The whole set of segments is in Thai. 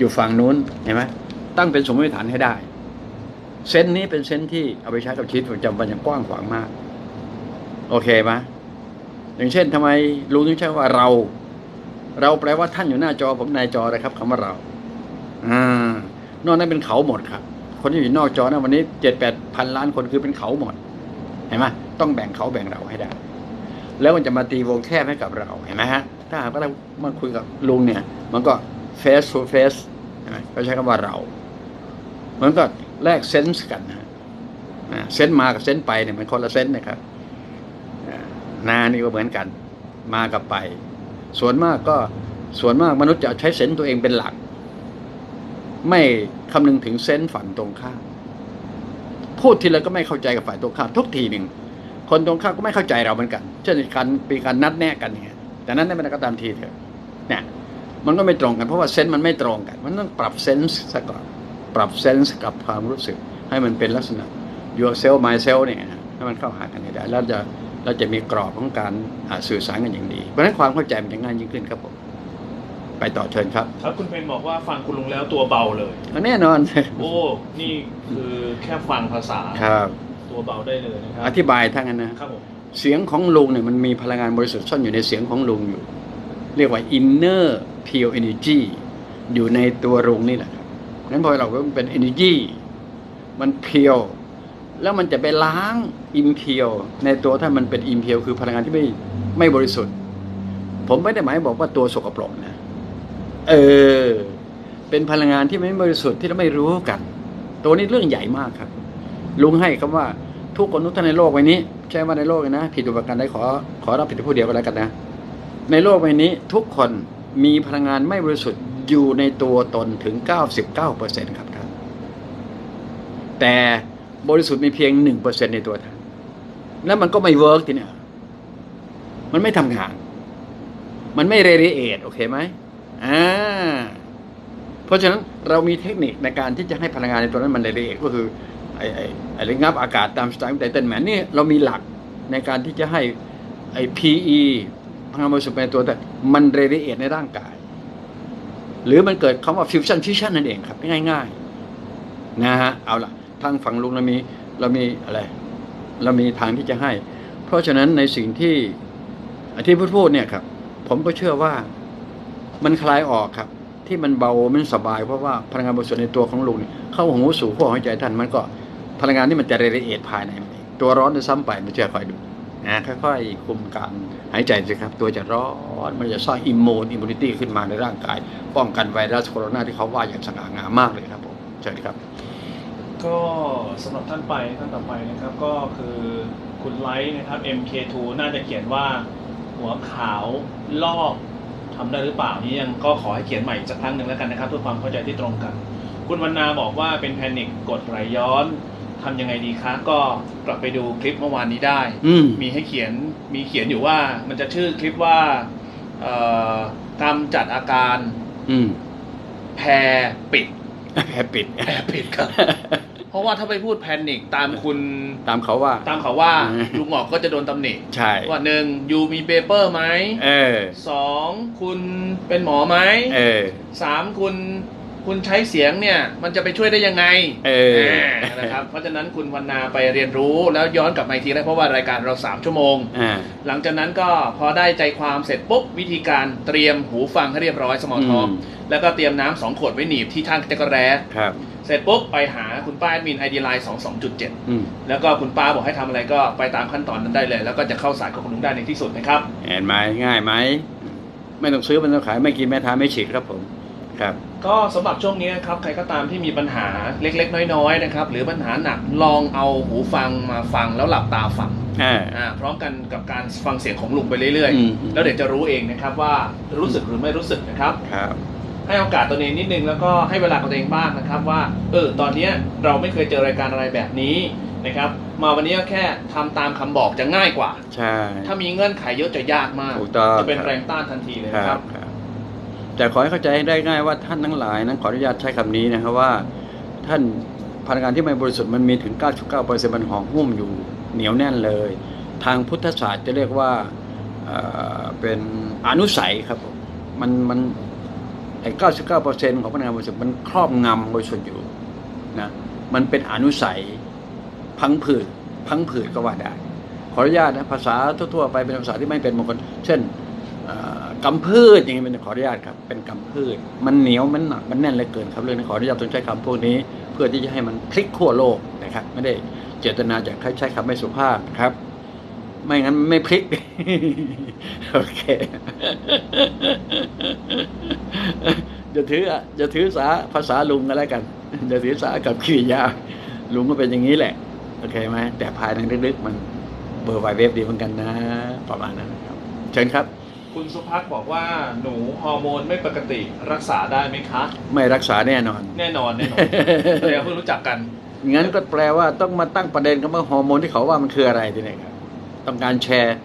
อยู่ฝั่งนู้นเห็นไหมตั้งเป็นสมมติฐานให้ได้ เซนส์นี้เป็นเซนที่เอาไปใช้กับชีวิตประจำวันอย่างกว้างขวางมาก โอเคไหมอย่างเช่นทำไมลุงถึงใช้ว่าเรา เราแปลว่าท่านอยู่หน้าจอผมในจอนะครับคำว่าเรา อ่านอกนั้นเป็นเขาหมดครับ คนที่อยู่นอกจอนะวันนี้เจ็ดแปดพันล้านคนคือเป็นเขาหมด เห็นไหมต้องแบ่งเขาแบ่งเราให้ได้ แล้วมันจะมาตีวงแคบให้กับเราเห็นไหมฮะ ถ้าหากว่าเรามาคุยกับลุงเนี่ย มันก็ face to face เห็ นไหมก็ใช้คำว่าเรา มันก็แลกเซนส์กันนะเซนส์มากับเซนส์ไปเนี่ยมันคนละเซนส์นะครับนานี่ก็เหมือนกัน มากับไป ส่วนมากก็ส่วนมากมนุษย์จะใช้เซนส์ตัวเองเป็นหลัก ไม่คำนึงถึงเซนส์ฝั่งตรงข้ามพูดทีไรก็ไม่เข้าใจกับฝ่ายตรงข้ามทุกทีหนึ่งคนตรงข้ามก็ไม่เข้าใจเราเหมือนกัน เช่นการมีการนัดแนะกันเนี่ยแต่นั้นไม่ได้ก็ตามทีเถอะเนี่ย มันก็ไม่ตรงกันเพราะว่าเซนส์มันไม่ตรงกัน มันต้องปรับเซนส์ซะก่อนปรับเซนส์กับความรู้สึก ให้มันเป็นลักษณะ yourself myself เนี่ยให้มันเข้าหากันให้ได้แล้วจะเราจะมีกรอบของการอ่าสื่อสารกันอย่างดี เพราะฉะนั้นความเข้าใจมันจะง่ายยิ่งขึ้นครับผม ไปต่อเชิญครับ ครับคุณเพนบอกว่าฟังคุณลุงแล้วตัวเบาเลยแน่นอน โอ้ นี่คือแค่ฟังภาษาครับ ตัวเบาได้เลยนะครัอธิบายทั้งนั้นนะครับผมเสียงของลุงเนี่ยมันมีพลังงานบริสุทธิ์ซ่อนอยู่ในเสียงของลุงอยู่ เรียกว่า inner pure energy อยู่ในตัวลุงนี่แหละครับนั้นพอเราก็เป็น energy มันเพียว แล้วมันจะไปล้าง impure ในตัวถ้ามันเป็น impure คือพลังงานที่ไม่ไม่บริสุทธิ์ ผมไม่ได้หมายบอกว่าตัวสกปรกนะ เออ เป็นพลังงานที่ไม่บริสุทธิ์ที่เราไม่รู้กัน ตัวนี้เรื่องใหญ่มากครับ ลุงให้คำว่าทุกคนทุกท่านในโลกใบนี้ ใช่ว่าในโลกเลยนะ ผิดอุปการได้ขอขอรับผิดผู้เดียวก็แล้วกันนะ ในโลกใบนี้ทุกคน มีพลังงานไม่บริสุทธิ์อยู่ในตัวตนถึง 99%ครับท่าน แต่บริสุทธิ์มีเพียง 1%ในตัวท่าน แล้วมันก็ไม่เวิร์กทีเนี่ย มันไม่ทำงาน มันไม่เรเดีเอทโอเคไหมอ่า เพราะฉะนั้นเรามีเทคนิคในการที่จะให้พลังงานในตัวนั้นมันเรเดีเอทก็คือไอ้ไอ้ไอ้ระงับอากาศตามสไตล์ของไตเติลแมนนี่เรามีหลักในการที่จะให้ไอ้ PE พลังงานบริสุทธิ์ในตัวแต่มันเรดิเอในร่างกาย หรือมันเกิดคำว่าฟิวชั่นฟิวชั่นนั่นเองครับ ง่ายๆนะฮะเอาละทางฝั่งลุงเรามีเรามีอะไร เรามีทางที่จะให้ เพราะฉะนั้นในสิ่งที่ที่พูดพูดเนี่ยครับ ผมก็เชื่อว่ามันคลายออกครับ ที่มันเบามันสบายเพราะว่าพลังงานบริสุทธิ์ในตัวของลุงเเข้าหูสู่ขั้วหัวใจท่านมันก็พลังงานที่มันจะเรดิเอภายในตัวร้อนจะซ้ำไปมันจะคอยดูนะค่อยๆคุมการ หายใจสิครับ ตัวจะร้อนมันจะสร้างอิมมูนอิมมูนิตี้ขึ้นมาในร่างกาย ป้องกันไวรัสโคโรนาที่เขาว่าอย่างสง่างามมากเลยครับผมเชิญครับ ก็สำหรับท่านไปท่านต่อไปนะครับก็คือคุณไลท์นะครับ MK2 น่าจะเขียนว่าหัวขาวลอกทำได้หรือเปล่านี่ยังก็ขอให้เขียนใหม่อีกสักครั้งหนึ่งแล้วกันนะครับ เพื่อความเข้าใจที่ตรงกัน คุณวรรณาบอกว่าเป็นแพนิคกดไหลย้อน ทำยังไงดีคะก็กลับไปดูคลิปเมื่อวานนี้ได้ อืม มีให้เขียนมีเขียนอยู่ว่ามันจะชื่อคลิปว่าเอ่อกำจัดอาการอืมแพรปิดแพ้ปิด แพรปิดครับ เพราะว่าถ้าไปพูดแพนิคตามคุณตามเขาว่า ตามเขาว่าอืม ลุงหงอกก็จะโดนตำหนิ ใช่ ว่าหนึ่งยูมีเปเปอร์ไหมเออ สองคุณเป็นหมอไหมเออ สามคุณ คุณใช้เสียงเนี่ย มันจะไปช่วยได้ยังไงเออานะครับเพราะฉะนั้นคุณวรรณาไปเรียนรู้แล้วย้อนกลับมาอีกทีได้เพราะว่ารายการเรา 3 ชั่วโมงอ่าหลังจากนั้นก็พอได้ใจความเสร็จปุ๊บวิธีการเตรียมหูฟังให้เรียบร้อยสมอลท็อกอืมแล้วก็เตรียมน้ำสองขวดไว้หนีบที่ทางจักรแร้ครับเสร็จปุ๊บไปหาคุณป้าแอดมินไอดีไลน์22.7อืมแล้วก็คุณป้าบอกให้ทำอะไรก็ไปตามขั้นตอนนั้นได้เลย แล้วก็จะเข้าสายกับคุณลุงได้ในที่สุดนะครับเห็นไหมง่ายไหมไม่ต้องซื้อไมันต้องขายไม่กินไม่ทานไม่ฉีดครับผม ครับ ก็สำหรับช่วงนี้ครับใครก็ตามที่มีปัญหาเล็กๆ น้อยๆนะครับหรือปัญหาหนักลองเอาหูฟังมาฟังแล้วหลับตาฟังอ่าอ่าพร้อมกันกับการฟังเสียงของลุงไปเรื่อยอืม ๆ แล้วเดี๋ยวจะรู้เองนะครับว่ารู้สึกหรือไม่รู้สึกนะครับ ครับ ให้โอกาสตัวเองนิดนึงแล้วก็ให้เวลากับตัวเองบ้างนะครับว่าเออตอนเนี้ยเราไม่เคยเจอรายการอะไรแบบนี้นะครับมาวันนี้ก็แค่ทำตามคำบอกจะง่ายกว่า ใช่ ถ้ามีเงื่อนไขเยอะจะยากมากถูกต้องจะเป็นครับ แรงต้านทันทีเลยคนะครัรับบ ครับ แต่ขอให้เข้าใจให้ได้ง่ายว่าท่านทั้งหลายนั้นขออนุญาตใช้คำนี้นะครับว่า ท่านพลังงานที่ไม่บริสุทธิ์มันมีถึง 99%มันห่อหุ้มอยู่เหนียวแน่นเลย ทางพุทธศาสตร์จะเรียกว่าเเป็นอนุสัยครับมันมันไอ้เก้าสิบเก้าเปอร์เซ็นต์ของพลังงานบริสุทธิ์มันครอบงำบริสุทธิ์อยู่นะมันเป็นอนุสัยพังผืดพังผืดก็ว่าได้ ขออนุญาตนะภาษาทั่วๆไปเป็นภาษาที่ไม่เป็นมงคลเช่นอ กำพืชอย่างนี้เป็นขออนุญาตครับ เป็นกำพืช มันเหนียวมันหนักมันแน่นเลือเกินครับเรื่องนี้ขออนุญาตต้องใช้คำพวกนี้ เพื่อที่จะให้มันพลิกขั้วโลกนะครับ ไม่ได้เจตนาจะใช้คำไม่สุภาพครับ ไม่งั้นไม่พลิก โอเคจะถืออะจะถือสาภาษาลุงก็แล้วกันจะถือสากับกิริยาลุงก็เป็นอย่างนี้แหละโอเคไหมแต่ภายในลึกๆมันเบอร์ไวเว็บดีเหมือนกันนะ ประมาณนั้นครับ เชิญครับ คุณสุภักบอกว่าหนูฮอร์โมนไม่ปกติรักษาได้ไหมคะ ไม่รักษาแน่นอน แน่นอนแน่นอนแสดงว่าเพิ่งรู้จักกัน งั้นก็แปลว่าต้องมาตั้งประเด็นกันว่าฮอร์โมนที่เขาว่ามันคืออะไรทีนี้ครับต้องการแชร์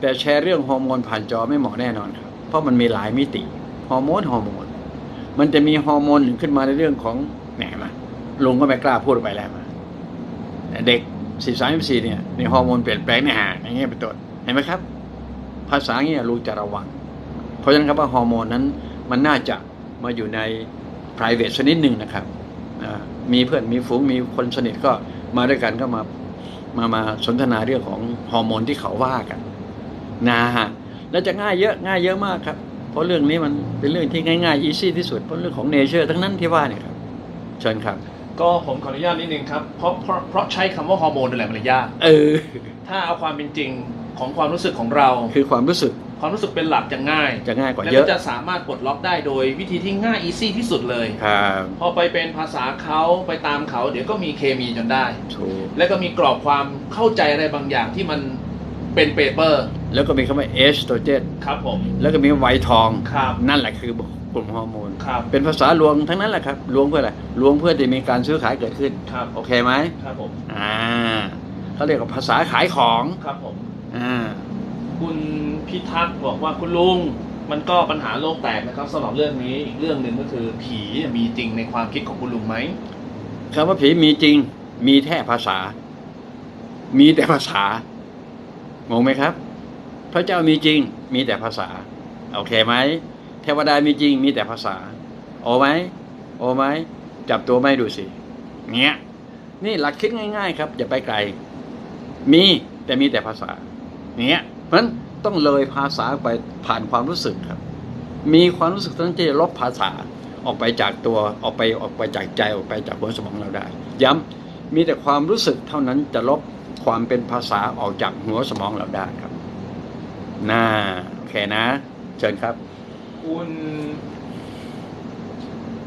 แต่แชร์เรื่องฮอร์โมนผ่านจอไม่เหมาะแน่นอนครับ เพราะมันมีหลายมิติฮอร์โมนฮอร์โมน มันจะมีฮอร์โมนหนึ่งขึ้นมาในเรื่องของแหนมาลุงก็ไม่กล้าพูดไปแล้วมาแต่เด็กสี่สามสี่เนี่ยในฮอร์โมนเปลี่ยนแปลงในหาอย่างเงี้ยเป็นต้นเห็นไหมครับภาษาเงี้ยลุงจะระวัง เพราะฉะนั้นครับว่าฮอร์โมนนั้นมันน่าจะมาอยู่ใน private ชนิดหนึ่งนะครับอ่ามีเพื่อนมีฝูงมีคนสนิทก็มาด้วยกันก็มามามาสนทนาเรื่องของฮอร์โมนที่เขาว่ากันนะฮะแล้วจะง่ายเยอะง่ายเยอะมากครับ เพราะเรื่องนี้มันเป็นเรื่องที่ง่ายๆ easy ที่สุดเพราะเรื่องของเนเจอร์ทั้งนั้นที่ว่าเนี่ยครับเชิญครับ ก็ผมขออนุญาตนิดนึงครับเพราะเพราะเพราะใช้คำว่าฮอร์โมนนั่นแหละมันเลยยากเออถ้าเอาความเป็นจริง ของความรู้สึกของเรา คือความรู้สึกความรู้สึกเป็นหลักจะง่ายจะง่ายกว่าแล้วเยก็อะจะสามารถปลดล็อกได้โดยวิธีที่ง่ายอีซี่ที่สุดเลยครับพอไปเป็นภาษาเขาไปตามเขา เดี๋ยวก็มีเคมีจนได้ถูกแล้วก็มีกรอบความเข้าใจอะไรบางอย่างที่มันเป็นเปเปอร์ แล้วก็มีคำว่าเอสโตรเจนครับผม แล้วก็มีไวท์ทองครับนั่นแหละคือกลุ่มฮอร์โมนครับเป็นภาษาลวงทั้งนั้นแหละครับลวงเพื่ออะไรลวงเพื่อจะมีการซื้อขายเกิดขึ้นครับโอเคไหมครับผมอ่าเขาเรียกว่าภาษาขายของครับผม อ่าคุณพิทักษ์บอกว่าคุณลุงมันก็ปัญหาโลกแตกนะครับสำหรับเรื่องนี้อีกเรื่องหนึ่งก็คือผีมีจริงในความคิดของคุณลุงไหมคำว่าผีมีจริง มีแค่ภาษา มีแต่ภาษางงไหมครับ พระเจ้ามีจริง มีแต่ภาษาโอเคไหมเทวดามีจริง มีแต่ภาษา โอไหมโอไหมจับตัวไม่ดูสิเงี้ยนี่หลักคิดง่าย ๆ ครับอย่าไปไกล มีแต่มีแต่ภาษา เนี้ยเพราะฉะนั้นต้องเลยภาษาไปผ่านความรู้สึกครับ มีความรู้สึกเท่านั้นที่จะลบภาษาออกไปจากตัวออกไปออกไปจากใจออกไปจากหัวสมองเราได้ ย้ำมีแต่ความรู้สึกเท่านั้นจะลบความเป็นภาษาออกจากหัวสมองเราได้ครับน่าโอเคนะ เชิญครับ คุณ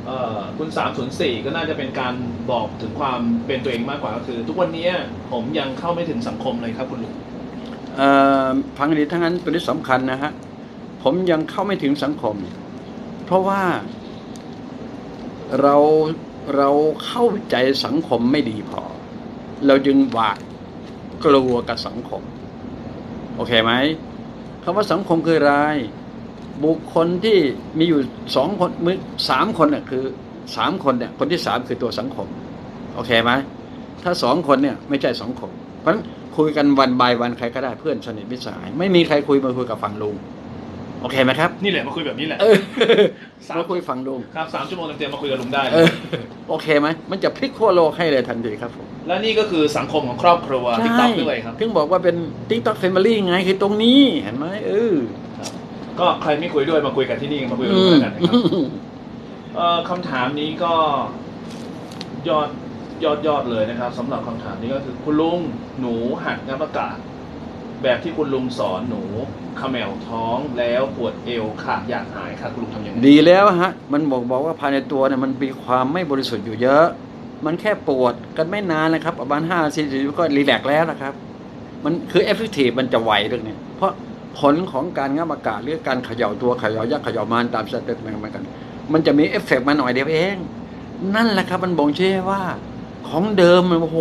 เอ่อคุณสามศูนย์สี่ก็น่าจะเป็นการบอกถึงความเป็นตัวเองมากกว่าก็คือ ทุกวันนี้ผมยังเข้าไม่ถึงสังคมเลยครับคุณลุง เอ่อฟังดีทั้งนั้นตัวนี้สำคัญนะฮะผมยังเข้าไม่ถึงสังคม เพราะว่าเราเราเข้าใจสังคมไม่ดีพอ เราจึงหวาดกลัวกับสังคม โอเคไหมคำว่าสังคมคืออะไรบุคคลที่มีอยู่สองคนมือสามคนน่ะคือสามคนเนี่ยคนที่สามคือตัวสังคม โอเคไหมถ้าสองคนเนี่ยไม่ใช่สังคม เพราะฉะนั้น คุยกันวันบายวันใครก็ได้เพื่อนสนิทมิตรสหาย ไม่มีใครคุยมาคุยกับฝั่งลุง โอเคไหมครับนี่แหละมาคุยแบบนี้แหละเออสามมาคุยฝั่งลุงครับสามชั่วโมงเต็มๆมาคุยกับลุงได้ เออโอเคไหมมันจะพลิกขั้วโลกให้เลยทันทีครับผมและนี่ก็คือสังคมของครอบครัวทิกต็อกด้วยครับถึงบอกว่าเป็น TikTok Family ไงคือตรงนี้เห็นไหมเออก็ใครไม่คุยด้วยมาคุยกันที่นี่มาคุยกับอืลุงมแล้วกันนะครับเอ่อคำถามนี้ก็ยอด ยอดยอดเลยนะครับสำหรับคำถามนี้ก็คือคุณลุงหนูหัดงับอากาศ แบบที่คุณลุงสอนหนูเขมวท้องแล้วปวดเอวค่ะอยากหายค่ะคุณลุงทำยังไงดีแล้วฮะ มันบอกบอกว่าภายในตัวเนี่ยมันมีความไม่บริสุทธิ์อยู่เยอะ มันแค่ปวดกันไม่นานนะครับ ประมาณห้าสี่สิบก็รีแลกซ์แล้วนะครับ มันคือเอฟเฟกตีฟมันจะไวเรื่องเนี้เพราะผลของการงับอากาศหรือการเขย่าตัวเขย่ายักษ์เขย่ามานตามสเต็ปมันกัน มันจะมีเอฟเฟกต์มาหน่อยเดียวเอง นั่นแหละครับมันบ่งชี้ว่า ของเดิมมันโอ้โห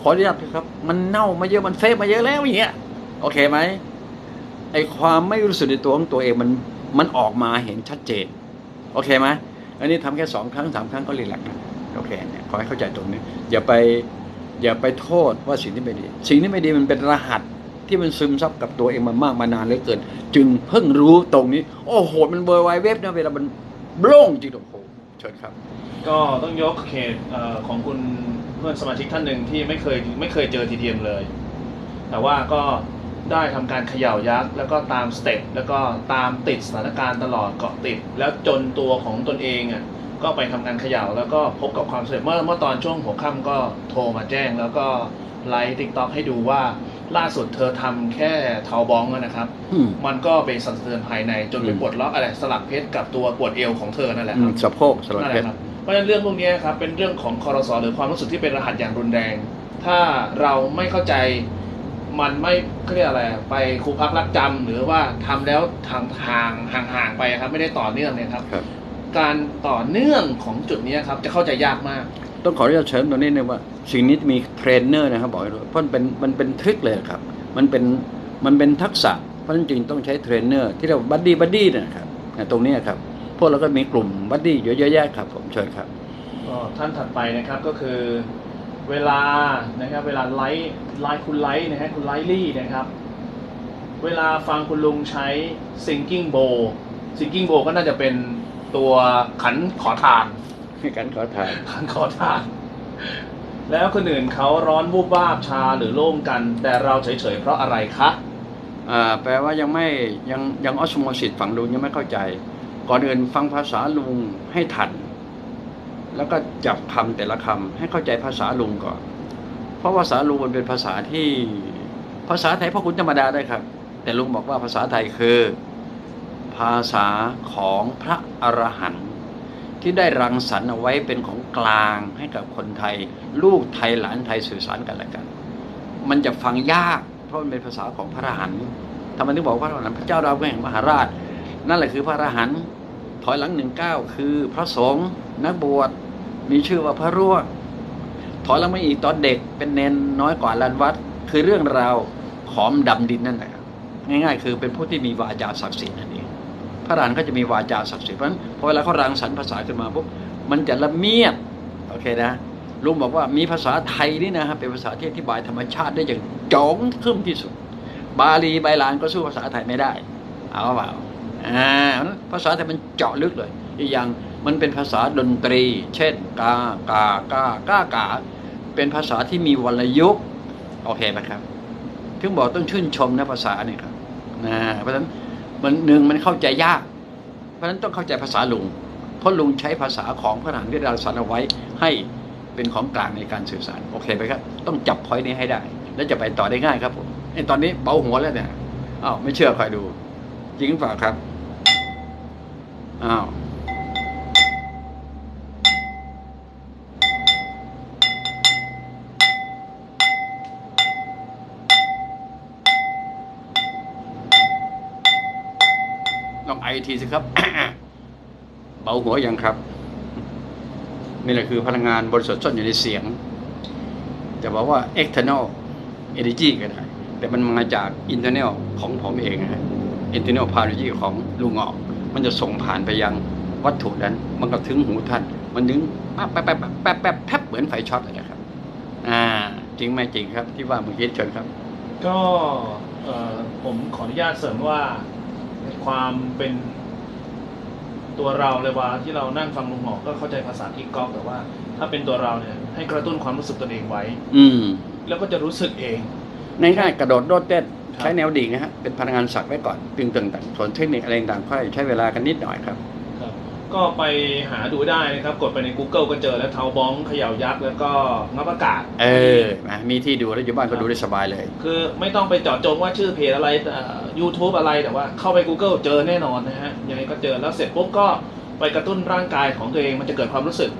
ขออนุญาตครับ มันเน่ามาเยอะมันเฟซมาเยอะแล้วอย่างเงี้ยโอเคไหมไอความไม่รู้สึกในตัวของตัวเองมันมันออกมาเห็นชัดเจน โอเคไหมอันนี้ทำแค่สองครั้งสามครั้งก็รีแลกซ์นะโอเคเนี่ยขอให้เข้าใจตรงนี้ อย่าไปอย่าไปโทษว่าสิ่งที่ไม่ดี สิ่งที่ไม่ดีมันเป็นรหัสที่มันซึมซับกับตัวเองมามากมานานเหลือเกิน จึงเพิ่งรู้ตรงนี้ โอ้โห มันเบอร์ไวเว็บนะเวลามันโล่งจริงโอ้โห เชิญครับ ก็ต้องยกเคสเอ่อของคุณเพื่อนสมาชิกท่านหนึ่งที่ไม่เคยไม่เคยเจอ TTM เลย แต่ว่าก็ได้ทำการเขย่ายักษ์แล้วก็ตามสเต็ปแล้วก็ตามติดสถานการณ์ตลอดเกาะติด แล้วจนตัวของตนเองอะก็ไปทำการเขย่าแล้วก็พบกับความสำเร็จเมื่อเมื่อตอนช่วงหัวค่ำก็โทรมาแจ้ง แล้วก็ไลฟ์ติ๊กต็อกให้ดูว่า ล่าสุดเธอทำแค่เทาบองอะนะครับอืมมันก็เป็นสั่นสะเทือนภายในจนไปอืมปลดล็อกอะไรสลักเพชรกับตัวปวดเอวของเธอนั่นแหละอืคมรับสะโพกสลัดนั่นแหเพชละรครับเพราะฉะนั้นเรื่องพวกนี้ครับเป็นเรื่องของคอรสอหรือความรู้สึกที่เป็นรหัสอย่างรุนแรง ถ้าเราไม่เข้าใจมันไม่เขาเรียกอะไรอะไปครูพักรักจำหรือว่าทำแล้วทางทางห่างๆไปครับ ไม่ได้ต่อเนื่องเนี่ยครับครับการต่อเนื่องของจุดนี้ครับจะเข้าใจยากมาก ต้องขออนุญาตเสริมตรงนี้นะว่า สิ่งนี้มีเทรนเนอร์นะครับบอกให้รู้เพราะมันเป็นมันเป็นทริคเลยครับ มันเป็นมันเป็นทักษะเพราะฉะนั้นจึงต้องใช้เทรนเนอร์ที่เรียกว่าบัดดี้บัดดี้นะครับตรงนี้ครับพวกเราก็มีกลุ่มบัดดี้เยอะแยะครับ ผมเชิญครับท่านถัดไปนะครับก็คือเวลานะครับเวลาไลฟ์ไลฟ์คุณไลฟ์นะฮะคุณไลฟ์ลี่นะครับ เวลาฟังคุณลุงใช้ singing bowl singing bow ก็น่าจะเป็นตัวขันขอทาน ให้กันขอถ่ายขันขอทาน แล้วคนอื่นเขาร้อนวูบวาบชาหรือโล่งกัน แต่เราเฉยๆเพราะอะไรคะอ่าแปลว่ายังไม่ยังยังออสโมซิสฝั่งลุงยังไม่เข้าใจ ก่อนอื่นฟังภาษาลุงให้ทัน แล้วก็จับคำแต่ละคำให้เข้าใจภาษาลุงก่อน เพราะภาษาลุงมันเป็นภาษาที่ภาษาไทยพ่อคุณธรรมดาได้ครับ แต่ลุงบอกว่าภาษาไทยคือ ภาษาของพระอรหันต์ ที่ได้รังสรรค์เอาไว้เป็นของกลางให้กับคนไทย ลูกไทยหลานไทยสื่อสารกันและกัน มันจะฟังยาก เพราะมันเป็นภาษาของพระอรหันต์ทำไมถึงบอกว่าพระอรหันต์พระเจ้าดาวแห่งมหาราช นั่นแหละคือพระอรหันต์ถอยหลังหนึ่งเก้าคือพระสงฆ์นักบวชมีชื่อว่าพระร่วงถอยหลังมาอีกตอนเด็กเป็นเนนน้อยกว่าลานวัด คือเรื่องราวขอมดำดินนั่นแหละง่ายๆ คือเป็นผู้ที่มีวาจาศักดิ์สิทธิ์ พระอรหันต์ก็จะมีวาจาศักดิ์สิทธิ์เพราะฉะนั้นพอเวลาเขารังสรรค์ภาษาขึ้นมาปุ๊บมันจะละเมียดโอเคนะลุงบอกว่ามีภาษาไทยนี่นะครับเป็นภาษาที่อธิบายธรรมชาติได้อย่างจงครึ้มที่สุด บาลีใบลานก็สู้ภาษาไทยไม่ได้ เอาเปล่าอ่าภาษาไทยมันเจาะลึกเลย อีกอย่างมันเป็นภาษาดนตรี เช่นกากากากากาเป็นภาษาที่มีวรรณยุกต์โอเคไหมครับ ถึงบอกต้องชื่นชมนะภาษาเนี่ยครับนะเพราะฉะนั้น มันหนึ่งมันเข้าใจยาก เพราะฉะนั้นต้องเข้าใจภาษาลุง เพราะลุงใช้ภาษาของพระทหารที่เราสอนเอาไว้ให้เป็นของกลางในการสื่อสาร โอเคไหมครับ ต้องจับพอยนี้ให้ได้ แล้วจะไปต่อได้ง่ายครับผมไอ้ตอนนี้เบาหัวแล้วเนี่ยอ้าวไม่เชื่อคอยดู จริงเปล่าครับอ้าว องไอทีสิครับ เบาหัวยังครับ นี่แหละคือพลังงานบริสุทธิ์ซ่อนอยู่ในเสียง จะบอกว่า external energy ก็ได้ แต่มันมาจาก internal ของผมเองนะฮะ internal energy ของลุงออกมันจะส่งผ่านไปยังวัตถุนั้น มันก็ถึงหูท่าน มันถึงแป๊บแป๊บแป๊บแป๊บแป๊บแป๊บเหมือนไฟช็อตเลยนะครับ อ่า จริงไหมจริงครับ ที่ว่าเมื่อกี้เชิญครับ ก็ผมขออนุญาตเสริมว่า ความเป็นตัวเราเลยว่าที่เรานั่งฟังลุงหมอก็เข้าใจภาษากิ๊กก๊อกแต่ว่า ถ้าเป็นตัวเราเนี่ย ให้กระตุ้นความรู้สึกตนเองไว้ อืม แล้วก็จะรู้สึกเองง่ายๆกระโดดโดดเต้นครับใช้แนวดิ่งนะฮะเป็นพลังงานสักไว้ก่อนตึงตึงต่างส่วนเทคนิคอะไรต่างๆค่อยใช้เวลากันนิดหน่อยครับครับ ก็ไปหาดูได้นะครับ กดไปใน Google ก็เจอแล้วเทาบ้องเขย่ายักษ์แล้วก็งับอากาศ เออนะมีที่ดูแล้วอยู่บ้านก็ดูได้สบายเลย คือไม่ต้องไปเจาะจงว่าชื่อเพจอะไรเอ่อ YouTube อะไรแต่ว่าเข้าไป Google เจอแน่นอนนะฮะยังไงก็เจอแล้วเสร็จปุ๊บก็ไปกระตุ้นร่างกายของตัวเองมันจะเกิดความรู้สึก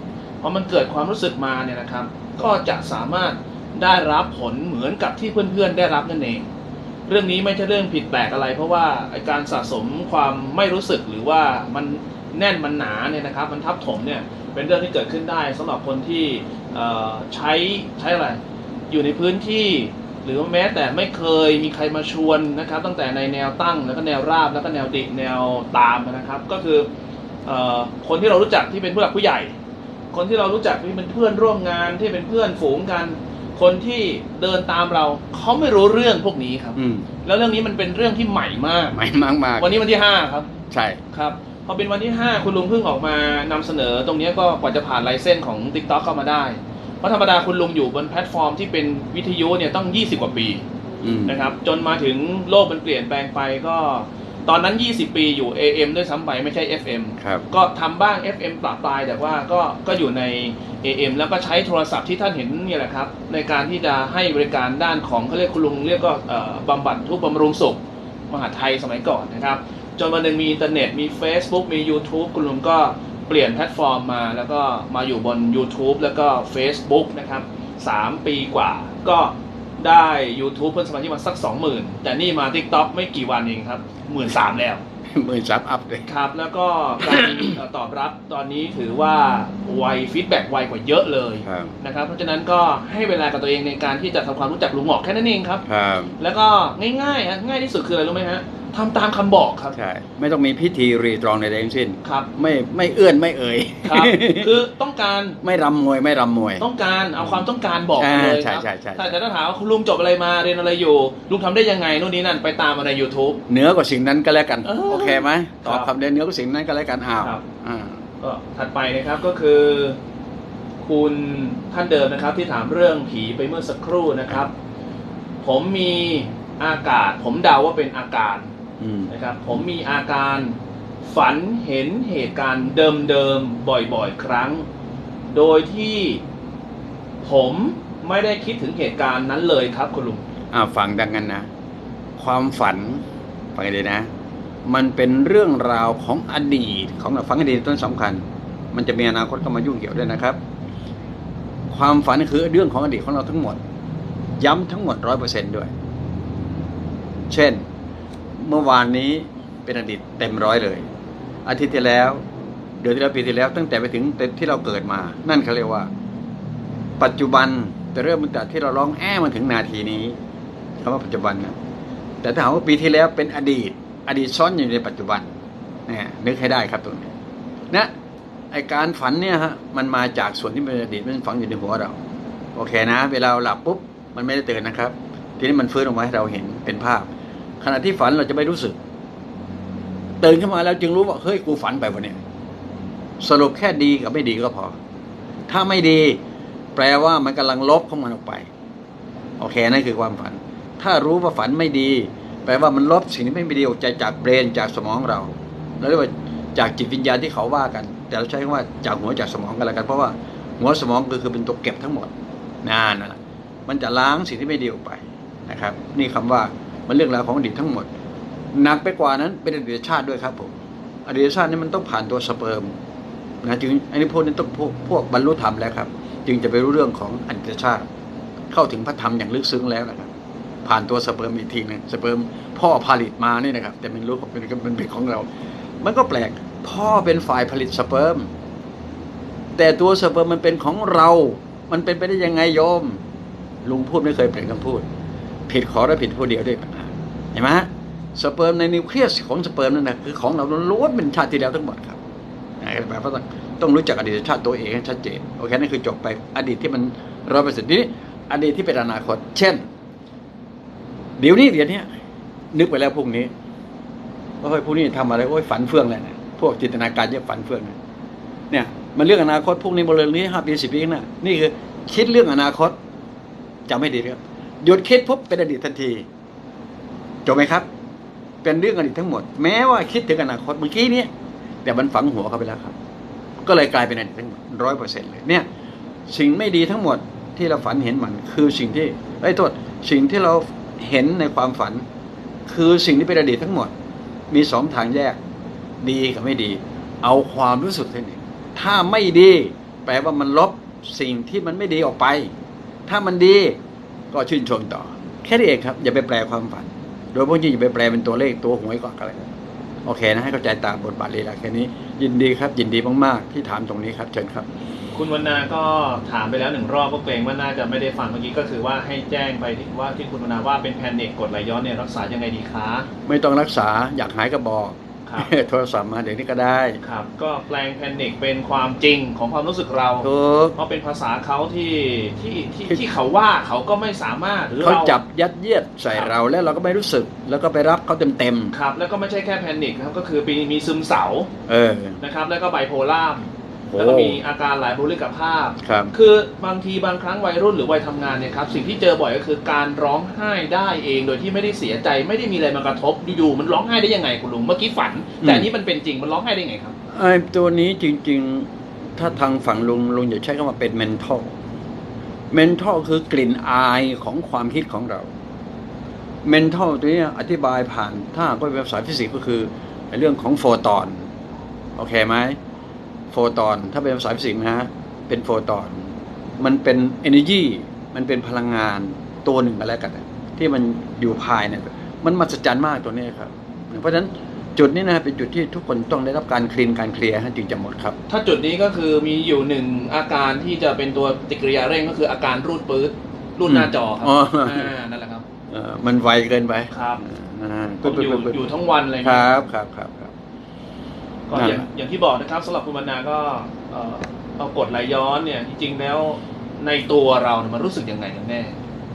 พอมันเกิดความรู้สึกมาเนี่ยนะครับ ก็จะสามารถได้รับผลเหมือนกับที่เพื่อนๆ ได้รับนั่นเอง เรื่องนี้ไม่ใช่เรื่องผิดแปลกอะไร เพราะว่าไอ้การสะสมความไม่รู้สึกหรือว่ามัน แน่นมันหนาเนี่ยนะครับมันทับถมเนี่ยเป็นเรื่องที่เกิดขึ้นได้สำหรับคนที่เอ่อใช้ใช้อะไรอยู่ในพื้นที่ หรือว่าแม้แต่ไม่เคยมีใครมาชวนนะครับ ตั้งแต่ในแนวตั้งแล้วก็แนวราบแล้วก็แนวดิกแนวตามนะครับ ก็คือเอ่อคนที่เรารู้จักที่เป็นผู้หลักผู้ใหญ่ คนที่เรารู้จักที่เป็นเพื่อนร่วมงานที่เป็นเพื่อนฝูงกัน คนที่เดินตามเราเขาไม่รู้เรื่องพวกนี้ครับอืมแล้วเรื่องนี้มันเป็นเรื่องที่ใหม่มากไม่มากมากวันนี้วันที่ห้าครับ ใช่ครับ พอเป็นวันที่ 5 คุณลุงเพิ่งออกมานำเสนอ ตรงเนี้ยก็กว่าจะผ่านไลเส้นของ Tik t o k เข้ามาได้เพราะธรรมดาคุณลุงอยู่บนแพลตฟอร์มที่เป็นวิทยุเนี่ยต้อง 20 กว่าปีอืมนะครับจนมาถึงโลกมันเปลี่ยนแปลงไปก็ตอนนั้น 20 ปีอยู่ AM ด้วยซ้ำไปไม่ใช่ FM ครับก็ทำบ้าง FM ปรับปลายแต่ว่าก็ก็อยู่ใน AM แล้วก็ใช้โทรศัพท์ที่ท่านเห็นเนี่ยแหละครับ ในการที่จะให้บริการด้านของเขาเรียกคุณลุงเรียกก็เอ่อบำบัดทุกข์บำรุงสุข มหาดไทยสมัยก่อนนะครับ จนวันหนึ่งมีอินเทอร์เน็ตมี Facebook มี YouTube คุณลุงก็เปลี่ยนแพลตฟอร์มมา แล้วก็มาอยู่บน YouTube แล้วก็ Facebook นะครับ 3 ปีกว่า ก็ได้ YouTube เพิ่มสมาชิกมาสัก 20,000 แต่นี่มา TikTok ไม่กี่วันเองครับ 1 3ื่นแล้ว หมื่นซับอัพเลย ครับ แล้วก็การเอ่อตอบรับตอนนี้ถือว่าไวฟีดแบ็กไวกว่าเยอะเลยครับ นะครับเพราะฉะนั้นก็ให้เวลากับตัวเองในการที่จะทำความรู้จักลุงหงอกแค่นั้นเองครับ ครับ แล้วก็ง่ายๆฮะง่ายที่สุดคืออะไรรู้ไหมฮะ ทำตามคำบอกครับ ใช่ ไม่ต้องมีพิธีรีตรองใดๆทั้งสิ้น ครับ ไม่ไม่เอื้อนไม่เอ่ยครับ คือต้องการไม่รำมวยไม่รำมวย ต้องการเอาความต้องการบอกมาเลยใช่ครับใช่ใช่ใช่ แต่แต่ถ้าถามว่าคุณลุงจบอะไรมาเรียนอะไรอยู่ ลุงทำได้ยังไงนู่นนี่นั่นไปตามมาใน YouTube เหนือกว่าสิ่งนั้นก็แล้วกัน เออโอเคไหมตอบครับคำเดียวเหนือกว่าสิ่งนั้นก็แล้วกันอ้าวครับ อ่าก็ถัดไปนะครับก็คือ คุณท่านเดิมนะครับ ที่ถามเรื่องผีไปเมื่อสักครู่นะครับ ผมมีอาการผมเดาว่าเป็นอาการอืม นะครับผมมีอาการฝันเห็นเหตุการณ์เดิมๆบ่อยๆ ครั้ง โดยที่ผมไม่ได้คิดถึงเหตุการณ์นั้นเลยครับคุณลุงอ่าฟังดังนั้นนะ ความฝันฟังให้ดีนะ มันเป็นเรื่องราวของอดีตของเราฟังให้ดีต้นสำคัญ มันจะมีอนาคตเข้ามายุ่งเกี่ยวด้วยนะครับ ความฝันคือเรื่องของอดีตของเราทั้งหมด ย้ำทั้งหมดร้อยเปอร์เซนด้วย เช่น เมื่อวานนี้เป็นอดีตเต็มร้อยเลย อาทิตย์ที่แล้ว เดือนที่แล้วปีที่แล้ว ตั้งแต่ไปถึงที่เราเกิดมา นั่นเขาเรียกว่า ปัจจุบันแต่เริ่มตั้งแต่ที่เราร้องแอ้มาถึงนาทีนี้คำว่าปัจจุบันนะแต่ถ้าหากว่าปีที่แล้วเป็นอดีต อดีตซ้อนอยู่ในปัจจุบันเนี่ยนึกให้ได้ครับตรงนี้นะไอการฝันเนี่ยฮะมันมาจากส่วนที่เป็นอดีตมันฝังอยู่ในหัวเรา โอเคนะ เวลาหลับปุ๊บมันไม่ได้ตื่นนะครับ ทีนี้มันฟื้นออกมาให้เราเห็นเป็นภาพ ขณะที่ฝันเราจะไม่รู้สึกตื่นขึ้นมาแล้วจึงรู้ว่าเฮ้ยกูฝันไปวันนี้สรุปแค่ดีกับไม่ดีก็พอ ถ้าไม่ดี แปลว่ามันกำลังลบของมันออกไป โอเคนั่นคือความฝัน ถ้ารู้ว่าฝันไม่ดี แปลว่ามันลบสิ่งที่ไม่ดีออกใจจากเบรนจากสมองเราแล้วเรียกว่าจากจิตวิญญาณที่เขาว่ากัน แต่เราใช้คำว่าจากหัวจากสมองกันแล้วกัน เพราะว่าหัวสมองคือคือเป็นตัวเก็บทั้งหมดนั่นนะมันจะล้างสิ่งที่ไม่ดีออกไปนะครับ นี่คำว่า มันเรื่องราวของอดีตทั้งหมดหนักไปกว่านั้นเป็นอดีตชาติด้วยครับผมอดีตชาตินี่มันต้องผ่านตัวสเปิร์มนะจึงอันนี้พวกนี้ต้องพวกพวกบรรลุธรรมแล้วครับ จึงจะไปรู้เรื่องของอดีตชาติ เข้าถึงพระธรรมอย่างลึกซึ้งแล้วนะครับ ผ่านตัวสเปิร์มอีกทีหนึงสเปิร์มพ่อผลิตมานี่นะครับ แต่มันรู้เป็นเป็นเป็นของเรา มันก็แปลกพ่อเป็นฝ่ายผลิตสเปิร์มแต่ตัวสเปิร์มมันเป็นของเรา มันเป็นไปได้ยังไงโยม ลุงพูดไม่เคยเปลี่ยนคำพูด ผิดขอและผิดผู้เดียวด้วยปัญหา เห็นไหมฮะสเปิร์มในนิวเคลียสของสเปิร์มนั่นนะคือของเราล้วนเป็นชาติที่แล้วทั้งหมดครับแปลว่าต้องต้องรู้จักอดีตชาติตัวเองให้ชัดเจนโอเคนั่นคือจบไปอดีตที่มันร้อยเปอร์เซ็นต์นี้อดีตที่เป็นอนาคต เช่น เดี๋ยวนี้เดี๋ยวนี้นึกไปแล้วพรุ่งนี้ว่าเฮ้ยพรุ่งนี้ทำอะไรโอ้ยฝันเฟื่องเลยนะพวกจินตนาการเยอะฝันเฟื่องนะเนี่ยมันเรื่องอนาคตพรุ่งนี้บนเรื่องนี้ห้าปีสิบปีข้างหน้านี่คือ คิดเรื่องอนาคตจำไม่ดีครับหยุดคิดปุ๊บเป็นอดีตทันที จบไหมครับ เป็นเรื่องอดีตทั้งหมด แม้ว่าคิดถึงอนาคตเมื่อกี้เนี้แต่มันฝังหัวเข้าไปแล้วครับ ก็เลยกลายเป็นอดีตทั้งหมดร้อยเปอร์เซ็นต์เลยเนี่ย สิ่งไม่ดีทั้งหมดที่เราฝันเห็นมันคือสิ่งที่ไอ้โทษสิ่งที่เราเห็นในความฝัน คือสิ่งที่เป็นอดีตทั้งหมด มีสองทางแยก ดีกับไม่ดี เอาความรู้สึกเท่านี้ถ้าไม่ดี แปลว่ามันลบสิ่งที่มันไม่ดีออกไป ถ้ามันดีก็ชื่นชมต่อ แค่นี้เองครับ อย่าไปแปลความฝัน โดยพวกนี้อย่าไปแปลเป็นตัวเลขตัวหวยก่อนอะไรโอเคนะให้เข้าใจตามบทบาทเลยละแค่นี้ ยินดีครับ ยินดีมากๆที่ถามตรงนี้ครับเชิญครับ คุณวรรณาก็ถามไปแล้วหนึ่งรอบก็เกรงว่าน่าจะไม่ได้ฟังเมื่อกี้ก็คือว่าให้แจ้งไปที่ว่าที่คุณวรรณาว่าเป็นแพนิคกดไหลย้อนเนี่ยรักษายังไงดีคะไม่ต้องรักษาอยากหายก็บอกคครับ โทรศัพท์มาเดี๋ยวนี้ก็ได้ครับก็แปลงแพนิคเป็นความจริงของความรู้สึกเรา ถูกเพราะเป็นภาษาเขาที่ที่ที่ที่เขาว่าเขาก็ไม่สามารถหรือเขาเราจับยัดเยียดใส่ครับเราแล้วเราก็ไม่รู้สึก แล้วก็ไปรับเขาเต็มครับ แล้วก็ไม่ใช่แค่แพนิคนะครับก็คือมีมีซึมเศร้าๆเออ นะครับแล้วก็ไบโพล่าโอ้ แล้วก็มีอาการหลายบุคลิกภาพ ครับ คือบางทีบางครั้งวัยรุ่นหรือวัยทำงานเนี่ยครับสิ่งที่เจอบ่อยก็คือการร้องไห้ได้เองโดยที่ไม่ได้เสียใจไม่ได้มีอะไรมากระทบอยู่ๆมันร้องไห้ได้ยังไงคุณลุงเมื่อกี้ฝัน แต่อันนี้มันเป็นจริงมันร้องไห้ได้ไงครับ ไอ้ตัวนี้จริง ๆ ถ้าทางฝั่งลุงลุงจะใช้คำว่าเป็น mental mental คือกลิ่นอายของความคิดของเรา mental ตัวนี้อธิบายผ่านถ้าหากว่าเป็นภาษาฟิสิกส์ก็คือเรื่องของโฟตอน โอเคไหม โฟตอน ถ้าเป็นภาษาฟิสิกส์นะฮะเป็นโฟตอน มันเป็น energy มันเป็นพลังงานตัวหนึ่งก็แล้วกันนะที่มันอยู่ภายเนี่ยมันมหัศจรรย์มากตัวนี้ครับ เพราะฉะนั้นจุดนี้นะเป็นจุดที่ทุกคนต้องได้รับการคลีนการเคลียร์ฮะจึงจะหมดครับ ถ้าจุดนี้ก็คือมีอยู่หนึ่งอาการที่จะเป็นตัวปฏิกิริยาเร่งก็คืออาการรูดปื๊ดรูดหน้าจอครับอ๋ออ่านั่นแหละครับเอ่อมันไวเกินไปครับอ่าผมอยู่อยู่ทั้งวันอะไรคเงี้ยรับครับครับครับ ก็อย่างอย่างที่บอกนะครับสำหรับคุณบรรณาก็เอ่อเอากดไหลย้อนเนี่ยจริงๆแล้วในตัวเราเนี่ยมันรู้สึกยังไงกันแน่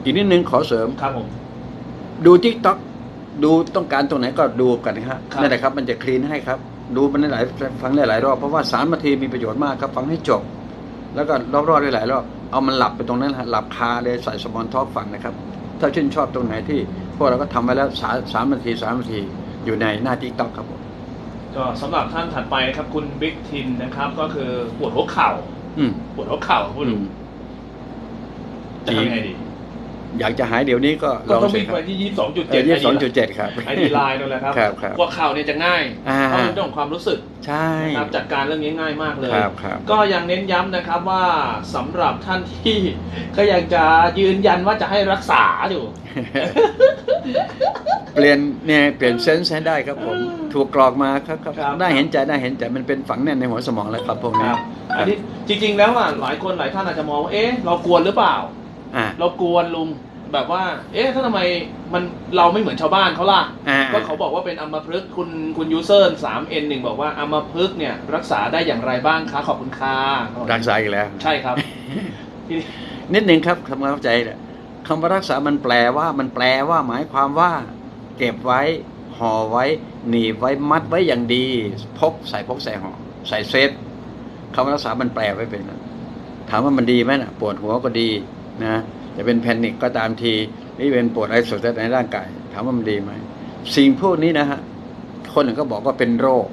อีกนิดนึงขอเสริมครับผมดูทิกต็อกดูต้องการตรงไหนก็ดูกันนะครับครับนั่นแหละครับ มันจะคลีนให้ครับ ดูมันหลายฟังได้หลายรอบเพราะว่าสามนาทีมีประโยชน์มากครับฟังให้จบ แล้วก็รอบๆได้หลายรอบเอามันหลับไปตรงนั้นฮะหลับคาเลยใส่สมอนท็อกฟังนะครับ ถ้าชื่นชอบตรงไหนที่พวกเราก็ทำไว้แล้วสามสามนาทีสามนาทีอยู่ในหน้าทิกต็อกครับผม ก็สำหรับท่านถัดไปนะครับ คุณบิ๊กทินนะครับ ก็คือปวดหัวเข่าอืม ปวดหัวเข่าคุณลุงจะทำยังไงดี อยากจะหายเดี๋ยวนี้ก็ก็ลองต้องสิวิ่งครัไปบที่ยี่สิบสองจุดเอเจ็ดอยี่สองจุดเจ็ดครับ ไอดีไลน์นั่นแหละครับครับครับหัวเข่าเนี่ยจะง่ายอ่าเพราะเป็นเรื่องของความรู้สึกใช่นะครับจัดการเรื่องนี้ง่ายมากเลย ครับครับ ก็ยังเน้นย้ำนะครับว่าสำหรับท่านที่ ก็ยังจะยืนยันว่าจะให้รักษาอยู่ เปลี่ยนเนี่ยเปลี่ยนเซนส์ให้ได้ครับผมอืมถูกกรอกมาครับครับครับได้เห็นใจได้เห็นใจมันเป็นฝังแน่นในหัวสมองแล้วครับพวกคนี้ รับ อันนี้จริงๆแล้วอะหลายคนหลายท่านอาจจะมองว่าเอ๊ะเรากวนหรือเปล่า อ่าเรากวนลุงแบบว่า เอ๊ะถ้าทำไมมันเราไม่เหมือนชาวบ้านเขาล่ะ อ่า ก็เขาบอกว่าเป็นอัมพฤกษ์คุณคุณยูเซอร์สามเอ็นหนึ่งบอกว่าอัมพฤกษ์เนี่ย รักษาได้อย่างไรบ้างคะขอบคุณค่ะรักษาอีกแล้ว ใช่ครับทีนี้นิดนึงครับทำความเข้าใจเนี่ยคำว่ารักษามันแปลว่ามันแปลว่า หมายความว่า เก็บไว้ห่อไว้หนีบไว้มัดไว้อย่างดีพกใส่พกใส่ห่อใส่เซฟคำว่ารักษามันแปลไว้เป็นนั้นถามว่ามันดีไหมนะปวดหัวก็ดี นะจะเป็นแพนิคก็ตามทีนี่เป็นปวดอะไรสุดในร่างกายถามว่ามันดีไหมสิ่งพวกนี้นะฮะคนหนึ่งก็บอกว่าเป็นโรค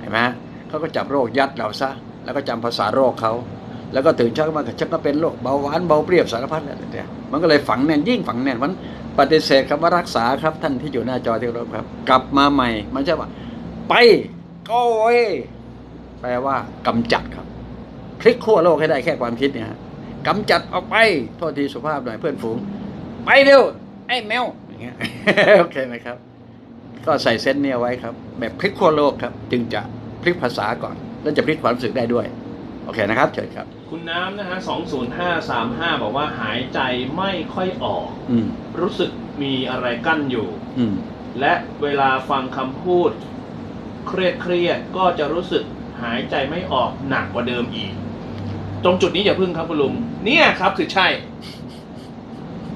เห็นไหมเขาก็จับโรคยัดเราซะแล้วก็จำภาษาโรคเขาแล้วก็ตื่นเช้ามาก็ชักก็เป็นโรคเบาหวานเบาเปรี้ยวสารพัดอะไรเนี่ยมันก็เลยฝังแน่นยิ่งฝังแน่นมันปฏิเสธคำว่ารักษาครับ ท่านที่อยู่หน้าจอที่เคาครับ กลับมาใหม่มันใช่ว่าไปก็เว้ยแปลว่ากำจัดครับ พลิกขั้วโลกให้ได้แค่ความคิดเนี่ยฮะ กำจัดออกไป โทษทีสุภาพหน่อยเพื่อนฝูง ไปเร็ว ไอ้แมวอย่างเงี้ยโอเคไหมครับ ก็ใส่เส้นเนี่ยไว้ครับ แบบพลิกขั้วโลกครับ จึงจะพลิกภาษาก่อน แล้วจะพลิกความรู้สึกได้ด้วย โอเคนะครับเชิญครับ คุณน้ำนะฮะ20535บอกว่าหายใจไม่ค่อยออก อืม รู้สึกมีอะไรกั้นอยู่ อืม และเวลาฟังคำพูด เครียดเครียดๆก็จะรู้สึกหายใจไม่ออกหนักกว่าเดิมอีก ตรงจุดนี้อย่าพึ่งครับคุณลุง เนี่ยครับคือใช่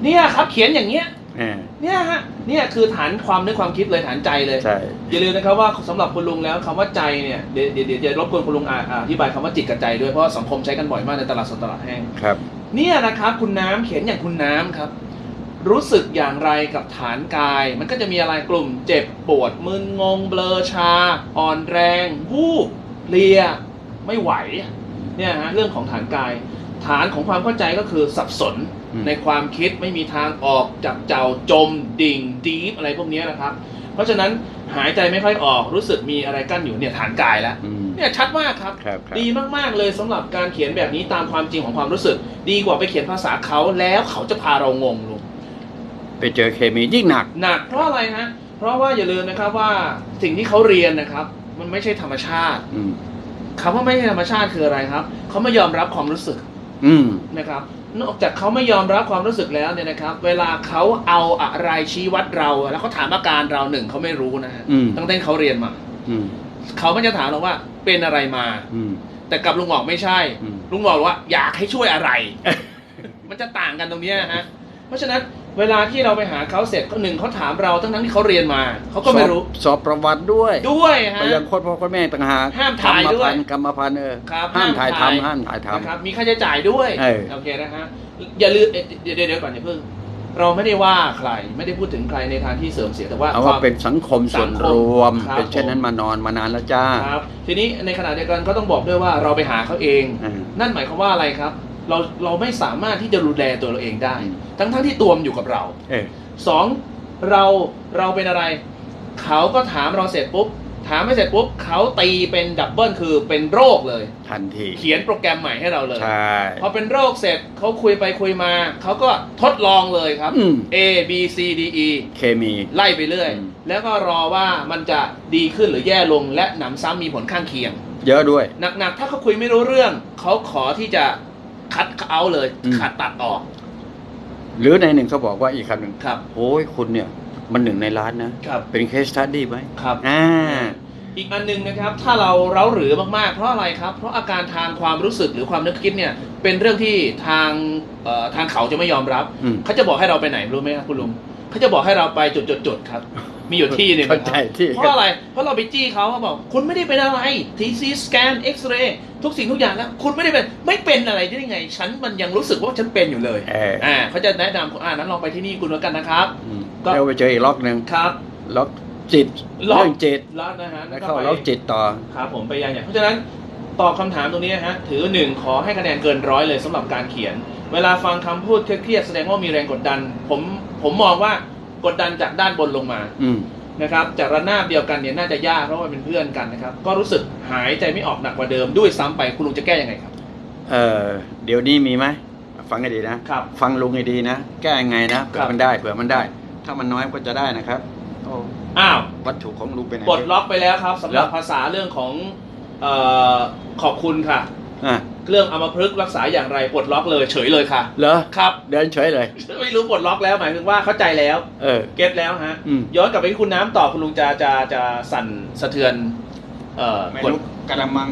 เนี่ยครับเขียนอย่างเงี้ยแหมเนี่ยฮะ เนี่ยคือฐานความนึกความคิดเลยฐานใจเลย ใช่ อย่าลืมนะครับว่าสำหรับคุณลุงแล้วคำว่าใจเนี่ยเดี๋ยวเดี๋ยวเดี๋ยวจะรบกวนคุณลุงอ่าอ่าอธิบายคำว่าจิตกับใจด้วยเพราะว่าสังคมใช้กันบ่อยมากในตลาดสดตลาดแห้ง ครับ เนี่ยนะครับคุณน้ำเขียนอย่างคุณน้ำครับ รู้สึกอย่างไรกับฐานกาย มันก็จะมีอะไรกลุ่ม เจ็บปวดมึนงงเบลอชา อ่อนแรง วูบเพลีย ไม่ไหวเนี่ยฮะเรื่องของฐานกาย ฐานของความเข้าใจก็คือสับสนอืมในความคิดไม่มีทางออกจับเจ้าจม ดิ่งดีฟอะไรพวกเนี้ยนะครับ เพราะฉะนั้นหายใจไม่ค่อยออกรู้สึกมีอะไรกั้นอยู่เนี่ยฐานกายแล้วอืมเนี่ยชัดมากครับครับครับดีมากๆเลยสำหรับการเขียนแบบนี้ตามความจริงของความรู้สึก ดีกว่าไปเขียนภาษาเขาแล้วเขาจะพาเรางงลุงไปเจอเคมียิ่งหนักหนักเพราะอะไรฮะเพราะว่าอย่าลืมนะครับว่าสิ่งที่เขาเรียนนะครับ มันไม่ใช่ธรรมชาติอืมคำว่าไม่ใช่ธรรมชาติคืออะไรครับเขาไม่ยอมรับความรู้สึก อืมนะครับ นอกจากเขาไม่ยอมรับความรู้สึกแล้วเนี่ยนะครับ เวลาเขาเอาอะไรชี้วัดเราแล้วเขาถามอาการเราหนึ่งเขาไม่รู้นะฮะอืมตั้งแต่เขาเรียนมาอืมเขาก็จะถามเราว่าเป็นอะไรมา อืม แต่กับลุงหมอกไม่ใช่ อืม ลุงหมอกว่าอยากให้ช่วยอะไร มันจะต่างกันตรงเนี้ยฮะ เพราะฉะนั้นเวลาที่เราไปหาเขาเสร็จก็หนึ่งเขาถามเราทั้งทั้งๆที่เขาเรียนมาเขาก็ไม่รู้สอบสอบประวัติด้วย ด้วยฮะไปยังโคตรพ่อโคตรแม่ต่างหากห้ามถ่ายด้วยกรรมพันธุ์กรรมพันธุ์เออครับห้ามถ่ายห้ามถ่ายทำห้ามถ่ายทนะครับมีค่าใช้จ่ายด้วยเออโอเคนะฮะอย่าลืมเอ๊ะเดี๋ยวเดี๋ยวเดี๋ยวก่อนอย่าเพิ่งเราไม่ได้ว่าใครไม่ได้พูดถึงใครในทางที่เสริมเสียแต่ว่าำเอาคว่าวามเป็นสังคมส่วนรวมครับเป็นเช่นนั้นมานอนมานานแล้วจ้าครับทีนี้ในขณะเดียวกันก็ต้องบอกด้วยว่าเราไปหาเขาเองอ่านั่นหมายความว่าอะไรครับ เราเราไม่สามารถที่จะดูแลตัวเราเองได้อืมทั้งทั้งที่ตัวมันอยู่กับเราเออสองเราเราเป็นอะไร เขาก็ถามเราเสร็จปุ๊บ ถามไม่เสร็จปุ๊บเขาตีเป็นดับเบิลคือเป็นโรคเลย ทันที เขียนโปรแกรมใหม่ให้เราเลย ใช่ พอเป็นโรคเสร็จเขาคุยไปคุยมา เขาก็ทดลองเลยครับ อืม A B C D E เคมี ไล่ไปเรื่อย อืม แล้วก็รอว่ามันจะดีขึ้นหรือแย่ลงและหนำซ้ำมีผลข้างเคียง เยอะด้วย หนักๆ ถ้าเขาคุยไม่รู้เรื่อง เขาขอที่จะ คัดเอาเลยอืม ขัดตัดออก หรือในหนึ่งเขาบอกว่าอีกคำหนึ่งครับ โอ้ยคุณเนี่ย มันหนึ่งในล้านนะ ครับ เป็นเคสตัดดี้ไหมครับ อ่า อีกอันหนึงนะครับ ถ้าเราเร้าหรือมากๆ เพราะอะไรครับ เพราะอาการทางความรู้สึกหรือความนึกคิดเนี่ย เป็นเรื่องที่ทางเอ่อทางเขาจะไม่ยอมรับ อืม เขาจะบอกให้เราไปไหนรู้ไหมครับคุณลุงเขาจะบอกให้เราไปจุดๆๆครับ มีอยู่ที่หนึงเข้านะคใจรับที่เพราะอะไร เพราะเราไปจี้เขาเขาบอก คุณไม่ได้เป็นอะไรทีซีสแกนเอ็กซเรย์ทุกสิ่งทุกอย่างแล้วคุณไม่ได้เป็นไม่เป็นอะไรได้ยังไง ฉันมันยังรู้สึกว่าฉันเป็นอยู่เลยเอออ่าเขาจะแนะนำอ่านั้นลองไปที่นี่คุณแล้วกันนะครับอืมก็แล้วไปเจออีกล็อกหนึ่งครับล็อกจิตล็อกเรื่องจิตแล้วนะฮะแล้วก็เข้าไปล็อกจิตต่อครับผมไปยังอย่างเพราะฉะนั้นตอบคำถามตรงนี้นะฮะถือหนึ่งขอให้คะแนนเกินร้อยเลยสำหรับการเขียน เวลาฟังคำพูดเครียดๆแสดงว่ามีแรงกดดัน ผมผมมองว่า กดดันจากด้านบนลงมาอืมนะครับจากระนาบเดียวกันเนี่ยน่าจะยากเพราะว่าเป็นเพื่อนกันนะครับ ก็รู้สึกหายใจไม่ออกหนักกว่าเดิมด้วยซ้ำไปคุณลุงจะแก้ยังไงครับ เออเดี๋ยวนี้มีไหมฟังให้ดีนะครับ ฟังลุงให้ดีนะ แก้ยังไงนะเผื่ครัอบมันได้เผื่อมันได้ ถ้ามันน้อยก็จะได้นะครับโอ้อ้าววัตถุของลุงไปไหน ปลดล็อกไปแล้วครับสำหรับแล้ว ภาษาเรื่องของเอ่อขอบคุณค่ะ อะ เรื่องอัมพฤกษ์รักษาอย่างไรปลดล็อกเลยเฉยเลยค่ะ เหรอครับ เดินเฉยเลย ไม่รู้ปลดล็อกแล้วหมายถึงว่าเข้าใจแล้ว เออ เก็ตแล้วฮะ อืม ย้อนกลับไปที่คุณน้ำต่อคุณลุงจะจะจะสั่นสะเทือน เอ่อไม่กดรู้กระมัง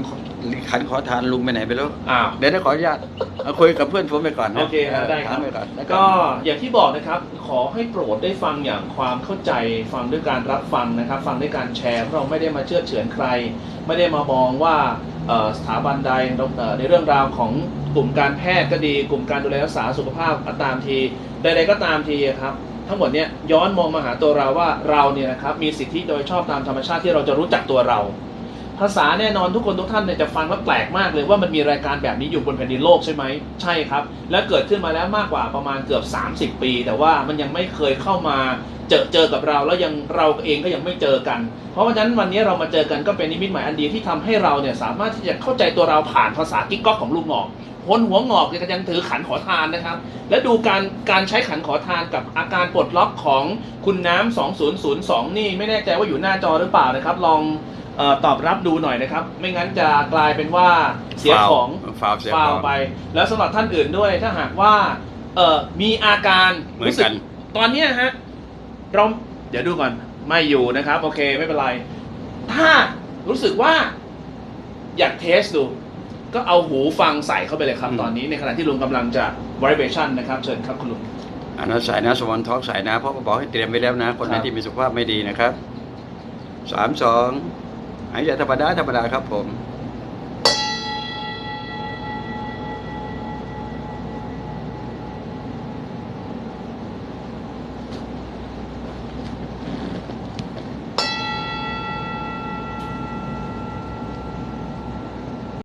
ขันขอทานลุงไปไหนไปแล้ว อ้าว เดี๋ยวได้ขออนุญาตเอาคุยกับเพื่อนผมไปก่อนนะโอเคครับได้ครับ ถามไปก่อนแล้วก็อย่างที่บอกนะครับ ขอให้โปรดได้ฟังอย่างความเข้าใจฟังด้วยการรับฟังนะครับ ฟังด้วยการแชร์เพราะเราไม่ได้มาเชื่อเฉือนใคร ไม่ได้มามองว่าเอ่อ สถาบันใดในเรื่องราวของกลุ่มการแพทย์ก็ดี กลุ่มการดูแลรักษาสุขภาพก็ตามทีใดๆก็ตามทีครับ ทั้งหมดเนี้ยย้อนมองมาหาตัวเราว่าเราเนี่ยนะครับมีสิทธิโดยชอบตามธรรมชาติที่เราจะรู้จักตัวเรา ภาษาแน่นอนทุกคนทุกท่านเนี่ยจะฟังแล้วแปลกมากเลยว่ามันมีรายการแบบนี้อยู่บนแผ่นดินโลกใช่ไหมใช่ครับ และเกิดขึ้นมาแล้วมากกว่าประมาณเกือบ 30 ปี แต่ว่ามันยังไม่เคยเข้ามา เจอเจอกับเราแล้วยังเราเองก็ยังไม่เจอกัน เพราะฉะนั้นวันนี้เรามาเจอกันก็เป็นนิมิตหมายอันดีที่ทำให้เราเนี่ยสามารถที่จะเข้าใจตัวเราผ่านภาษากิ๊กก๊อกของลูกหงอกคนหัวงอกเนี่ยก็ยังถือขันขอทานนะครับ และดูการการใช้ขันขอทานกับอาการปลดล็อกของคุณน้ำ2002 นี่ไม่แน่ใจว่าอยู่หน้าจอหรือเปล่านะครับ ลองเออตอบรับดูหน่อยนะครับ ไม่งั้นจะกลายเป็นว่าเสียของฟาวเสียฟาขวองไป แล้วสำหรับท่านอื่นด้วยถ้าหากว่าเออมีอาการเหมือนกันรู้สึตอนเนี้ยฮะ เราเดี๋ยวดูก่อนไม่อยู่นะครับ โอเคไม่เป็นไร ถ้ารู้สึกว่าอยากเทสดู ก็เอาหูฟังใส่เข้าไปเลยครับ ตอนนี้ในขณะที่ลุงกำลังจะ vibration นะครับ เชิญครับคุณลุงอันนั้นสายนะสวรรค์ทอกสายนะ เพราะเขาบอกให้เตรียมไว้แล้วนะ คนไหนครับที่มีสุขภาพไม่ดีนะครับสามสองหายใจธรรมดาธรรมดาครับผม